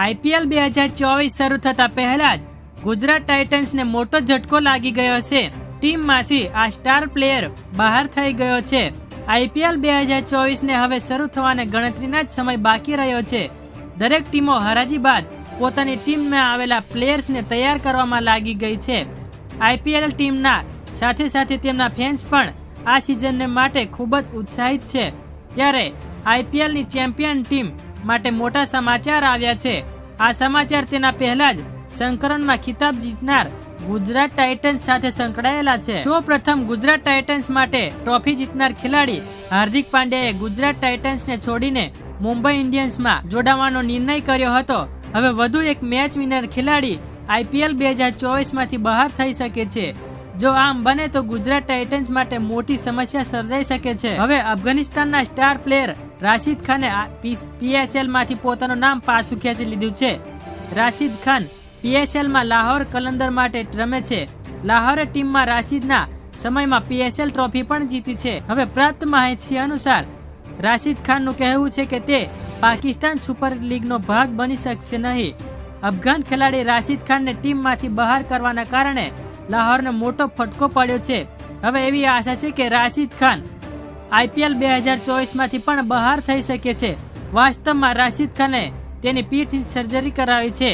IPL બે હજાર ચોવીસ શરૂ થતા પહેલા જ ગુજરાત ટાઇટન્સને મોટો ઝટકો લાગી ગયો છે. ટીમમાંથી આ સ્ટાર પ્લેયર બહાર થઈ ગયો છે. આઈપીએલ બે હજાર ચોવીસને હવે શરૂ થવાને ગણતરીના જ સમય બાકી રહ્યો છે. દરેક ટીમો હરાજી બાદ પોતાની ટીમમાં આવેલા પ્લેયર્સને તૈયાર કરવામાં લાગી ગઈ છે. આઈપીએલ ટીમના સાથે સાથે તેમના ફેન્સ પણ આ સિઝનને માટે ખૂબ જ ઉત્સાહિત છે. ત્યારે આઈપીએલની ચેમ્પિયન ટીમ માટે મોટા સમાચાર આવ્યા છે. આ સમાચાર તેના પહેલા જ સંકરણમાં ખિતાબ જીતનાર ગુજરાત ટાઇટન્સ સાથે સંકળાયેલા છે. સૌ પ્રથમ ગુજરાત ટાઇટન્સ માટે ટ્રોફી જીતનાર ખેલાડી હાર્દિક પાંડ્યાએ ગુજરાત ટાઇટન્સને છોડીને મુંબઈ ઇન્ડિયન્સમાં જોડાવાનો નિર્ણય કર્યો હતો. હવે વધુ એક મેચ વિનર ખેલાડી આઈપીએલ બે હજાર ચોવીસમાંથી બહાર થઈ શકે છે. જો આમ બને તો ગુજરાત ટાઇટન્સ માટે મોટી સમસ્યા સર્જાઈ શકે છે. હવે અફઘાનિસ્તાનના સ્ટાર પ્લેયર રાશિદ ખાને પીએસએલમાંથી પોતાનું નામ પાછું ખેંચી લીધું છે. રાશિદ ખાન પીએસએલમાં લાહોર કલંદર માટે રમે છે. લાહોર ટીમમાં રાશિદના સમયમાં પીએસએલ ટ્રોફી પણ જીતી છે. હવે પ્રાપ્ત માહિતી અનુસાર, રાશિદ ખાનનું કહેવું છે કે તે પાકિસ્તાન સુપર લીગનો ભાગ બની શકશે નહીં. અફઘાન ખેલાડી રાશિદ ખાનને ટીમમાંથી બહાર કરવાના કારણે લાહોરને મોટો ફટકો પડ્યો છે. હવે એવી આશા છે કે રાશિદ ખાન આઈપીએલ બે હજાર ચોવીસમાંથી પણ બહાર થઈ શકે છે. વાસ્તવમાં રાશિદ ખાને તેની પીઠની સર્જરી કરાવી છે.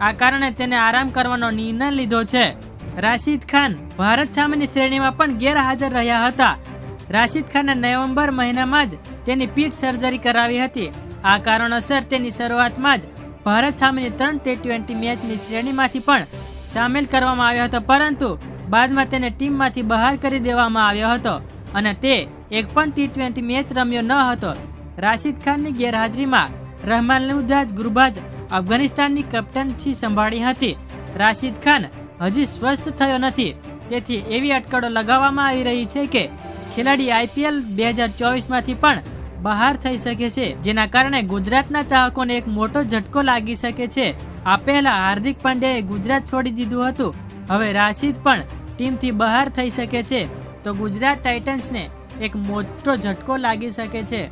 આ કારણે તેને આરામ કરવાનો નિર્ણય લીધો છે. રાશિદ ખાન ભારત સામેની શ્રેણીમાં પણ ગેરહાજર રહ્યા હતા. રાશિદ ખાને નવેમ્બર મહિનામાં જ તેની પીઠ સર્જરી કરાવી હતી. આ કારણોસર તેની શરૂઆતમાં જ ભારત સામેની ત્રણ ટી ટ્વેન્ટી મેચની શ્રેણીમાંથી પણ સામેલ કરવામાં આવ્યો હતો. પરંતુ બાદમાં તેને ટીમમાંથી બહાર કરી દેવામાં આવ્યો હતો. અને તે એક પણ ટી ટ્વેન્ટી મેચ રમ્યો ન હતો. રાશિદ ખાનની ગેરહાજરીમાં રહેમાનુદ્દાજ ગુરબાજ અફઘાનિસ્તાનની કેપ્ટનશી સંભાળી હતી. રાશિદ ખાન હજી સ્વસ્થ થયો નથી. તેથી એવી અટકળો લગાવવામાં આવી રહી છે કે ખેલાડી આઈપીએલ બે હજાર ચોવીસમાંથી પણ બહાર થઈ શકે છે, જેના કારણે ગુજરાતના ચાહકોને એક મોટો ઝટકો લાગી શકે છે. આ પહેલા હાર્દિક પાંડ્યાએ ગુજરાત છોડી દીધું હતું. હવે રાશિદ પણ ટીમથી બહાર થઈ શકે છે. તો ગુજરાત ટાઇટન્સને એક મોટો ઝટકો લાગી શકે છે.